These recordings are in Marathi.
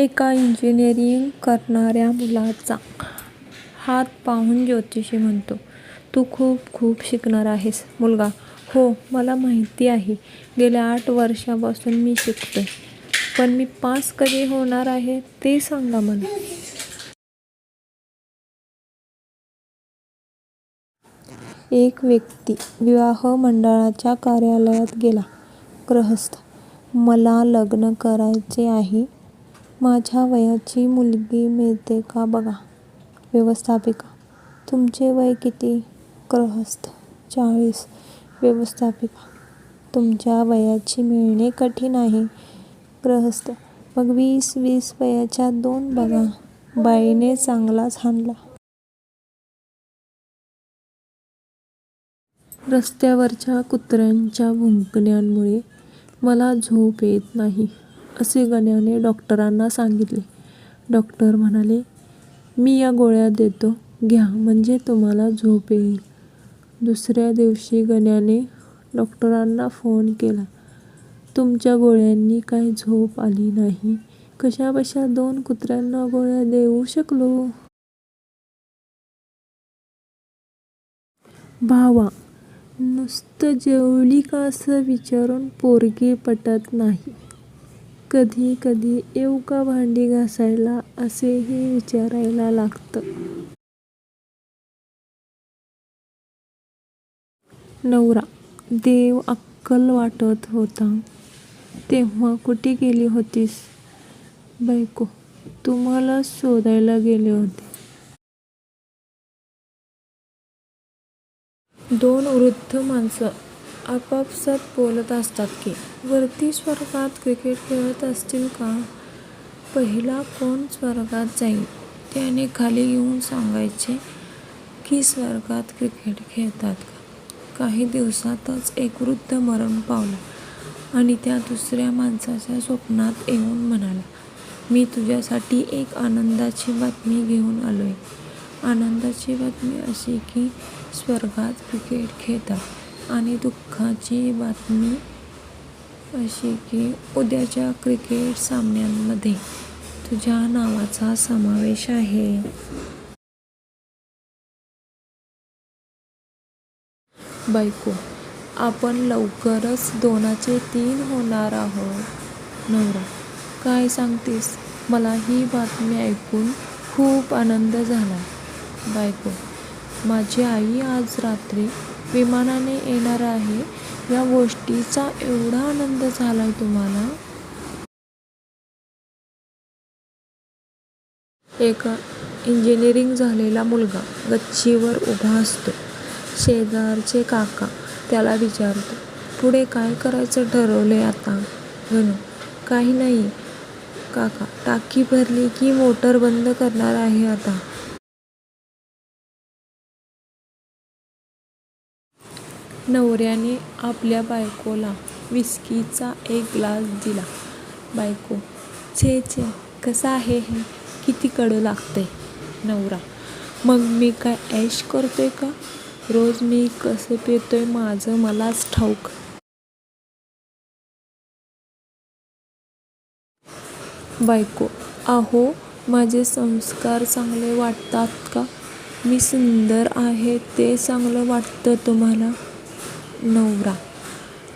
एका इंजिनिअरिंग करणाऱ्या मुलाचा हात पाहून ज्योतिषी म्हणतो, तू खूप खूप शिकणार आहेस. मुलगा, हो मला माहिती आहे. गेल्या आठ वर्षापासून मी शिकतोय. पण मी पास कधी होणार आहे ते सांगा मला. एक व्यक्ती विवाह मंडळाच्या कार्यालयात गेला. गृहस्थ, मला लग्न करायचे आहे. माझ्या वयाची मुलगी मिळते का बघा. व्यवस्थापिका, तुमचे वय किती. गृहस्थ, चाळीस. व्यवस्थापिका, तुमच्या वयाची मिळणे कठीण आहे. गृहस्थ, मग वीस वीस वयाच्या दोन बघा. बाईने चांगलाच हाणला. रस्त्यावरच्या कुत्र्यांच्या भुंकण्यामुळे मला झोप येत नाही, असे गण्याने डॉक्टरांना सांगितले. डॉक्टर म्हणाले, मी या गोळ्या देतो, घ्या म्हणजे तुम्हाला झोप येईल. दुसऱ्या दिवशी गण्याने डॉक्टरांना फोन केला, तुमच्या गोळ्यांनी काय झोप आली नाही. कशाबशा दोन कुत्र्यांना गोळ्या देऊ शकलो. भावा, नुसतं जेवली का असं विचारून पोरगी पटत नाही. कधी कधी येऊ का भांडी घासायला असेही विचारायला लागतं. नवरा, देव अक्कल वाटत होता तेव्हा कुठे गेली होतीस. बायको, तुम्हालाच शोधायला गेले होते. दोन वृद्ध माणसं आपापसात बोलत असतात की, वरती स्वर्गात क्रिकेट खेळत असतील का. पहिला कोण स्वर्गात जाईल त्याने खाली येऊन सांगायचे की स्वर्गात क्रिकेट खेळतात का. काही दिवसातच एक वृद्ध मरण पावला आणि त्या दुसऱ्या माणसाच्या स्वप्नात येऊन म्हणाला, मी तुझ्यासाठी एक आनंदाची बातमी घेऊन आलो आहे आनंदाची बातमी अशी की स्वर्गात क्रिकेट खेळतात आणि दुःखाची बातमी अशी की उद्याच्या क्रिकेट सामन्यांमध्ये तुझ्या नावाचा समावेश आहे. बायको, आपण लवकरच दोनाचे तीन होणार आहोत. नवरा, काय सांगतेस. मला ही बातमी ऐकून खूप आनंद झाला बायको, माझी आई आज रात्री विमानाने येणार आहे या गोष्टीचा एवढा आनंद झालाय तुम्हाला. एक इंजिनिअरिंग झालेला मुलगा गच्चीवर उभा असतो. शेजारचे काका त्याला विचारतो, पुढे काय करायचं ठरवले आता. गणू, काही नाही काका, टाकी भरली की मोटर बंद करणार आहे आता. नवऱ्याने आपल्या बायकोला व्हिस्कीचा एक ग्लास दिला. बायको, छे छे कसं आहे हे. किती कडू लागते नवरा, मग मी काय ऐश करतोय का. रोज मी कसं पितोय माझं मलाच ठाऊक. बायको, अहो माझे संस्कार चांगले वाटतात का. मी सुंदर आहे ते चांगलं वाटतं तुम्हाला. नवरा,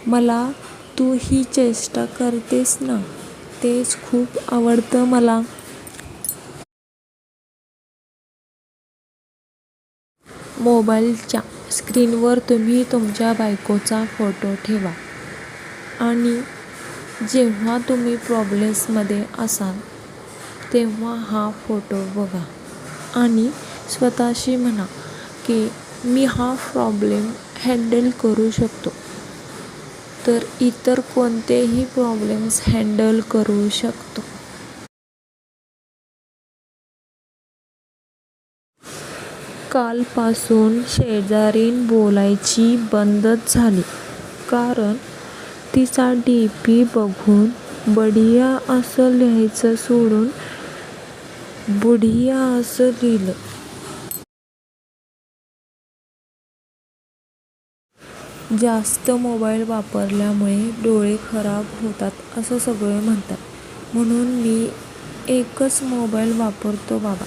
मला तू ही चेष्टा करतेस ना तेच खूप आवडतं मला. मोबाईलच्या स्क्रीनवर तुम्ही तुमच्या बायकोचा फोटो ठेवा. आणि जेव्हा तुम्ही प्रॉब्लेम्समध्ये असाल तेव्हा हा फोटो बघा. आणि स्वतःशी म्हणा की मी हा प्रॉब्लेम हँडल करू शकतो तर इतर कोणतेही प्रॉब्लेम्स हँडल करू शकतो. कालपासून शेजारीन बोलायची बंदच झाली कारण तिचा डी पी बघून बढिया असं लिहायचं सोडून बुढिया असं लिहिलं. जास्त मोबाईल वापरल्यामुळे डोळे खराब होतात असं सगळे म्हणतात. म्हणून मी एकच मोबाईल वापरतो बाबा.